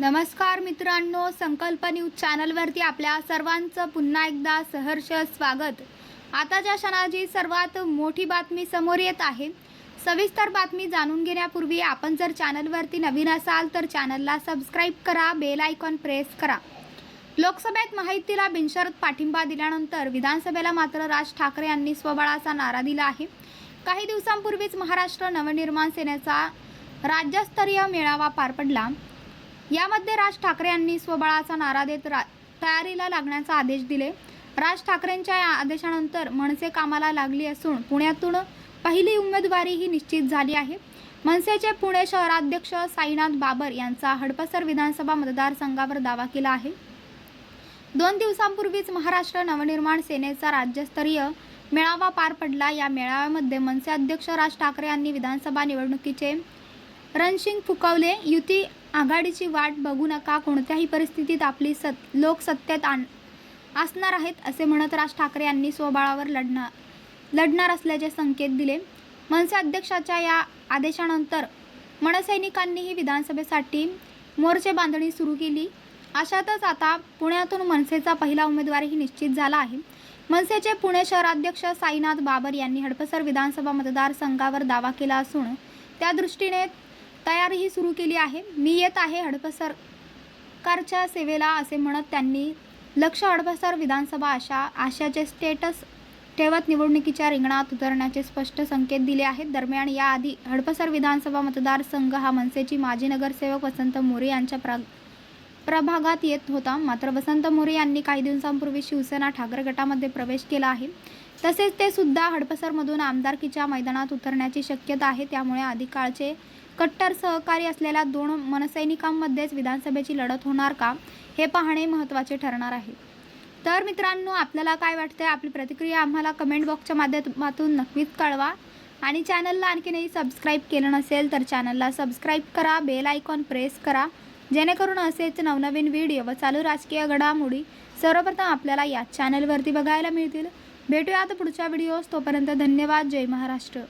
नमस्कार मित्रांनो संकल्प न्यूज चॅनलवरती आपल्या सर्वांचं पुन्हा एकदा सहर्ष स्वागत. आताच्या क्षणाची सर्वात मोठी बातमी समोर येत आहे सविस्तर बातमी जाणून घेण्यापूर्वी आपण जर चॅनलवरती नवीन असाल तर चॅनलला सबस्क्राईब करा बेल आयकॉन प्रेस करा. लोकसभेत माहितीला बिनशर्त पाठिंबा दिल्यानंतर विधानसभेला मात्र राज ठाकरे यांनी स्वबळाचा नारा दिला आहे. काही दिवसांपूर्वीच महाराष्ट्र नवनिर्माण सेनेचा राज्यस्तरीय मेळावा पार पडला. यामध्ये राज ठाकरे यांनी स्वबळाचा नारा देत रा तयारीला लागण्याचा आदेश दिले. राज ठाकरेंच्या या आदेशानंतर मनसे कामाला लागली असून पुण्यातून पहिली उमेदवारी ही निश्चित झाली आहे. मनसेचे पुणे शहराध्यक्ष साईनाथ बाबर यांचा हडपसर विधानसभा मतदारसंघावर दावा केला आहे. दोन दिवसांपूर्वीच महाराष्ट्र नवनिर्माण सेनेचा राज्यस्तरीय मेळावा पार पडला. या मेळाव्यामध्ये मनसे अध्यक्ष राज ठाकरे यांनी विधानसभा निवडणुकीचे रणशिंग फुकवले. युती आघाडीची वाट बघू नका कोणत्याही परिस्थितीत आपली सत लोक सत्तेत आण असणार आहेत असे म्हणत राज ठाकरे यांनी स्वबळावर लढणार लढणार असल्याचे संकेत दिले. मनसे अध्यक्षाच्या या आदेशानंतर मनसैनिकांनीही विधानसभेसाठी मोर्चे बांधणी सुरू केली. अशातच आता पुण्यातून मनसेचा पहिला उमेदवारही निश्चित झाला आहे. मनसेचे पुणे शहराध्यक्ष साईनाथ बाबर यांनी हडपसर विधानसभा मतदारसंघावर दावा केला असून त्या दृष्टीने तयारीही सुरू केली आहे. मी येत आहे हडपसर सरकारच्या सेवेला असे म्हणत त्यांनी लक्ष हडपसर विधानसभा आशा आशाचे स्टेटस ठेवत निवडणुकीच्या रिंगणात उतरण्याचे स्पष्ट संकेत दिले आहेत. दरम्यान याआधी हडपसर विधानसभा मतदारसंघ हा मनसेची माजी नगरसेवक वसंत मोरे यांच्या प्रा प्रभागात येत होता. मात्र वसंत मोरे यांनी काही दिवसांपूर्वी शिवसेना ठाकरे गटामध्ये प्रवेश केला आहे. तसेच ते सुद्धा हडपसरमधून आमदारकीच्या मैदानात उतरण्याची शक्यता आहे. त्यामुळे अधिकाळचे कट्टर सहकारी असलेल्या दोन मनसैनिकांमध्येच विधानसभेची लढत होणार का हे पाहणे महत्त्वाचे ठरणार आहे. तर मित्रांनो आपल्याला काय वाटतंय? आपली प्रतिक्रिया आम्हाला कमेंट बॉक्सच्या माध्यमातून नक्कीच कळवा. आणि चॅनलला आणखीनही सबस्क्राईब केलं नसेल तर चॅनलला सबस्क्राईब करा बेल आयकॉन प्रेस करा. जेणेकरून असेच नवनवीन व्हिडिओ व चालू राजकीय घडामोडी सर्वप्रथम आपल्याला या चॅनलवरती बघायला मिळतील. भेटूया पुढच्या व्हिडिओज तोपर्यंत धन्यवाद. जय महाराष्ट्र.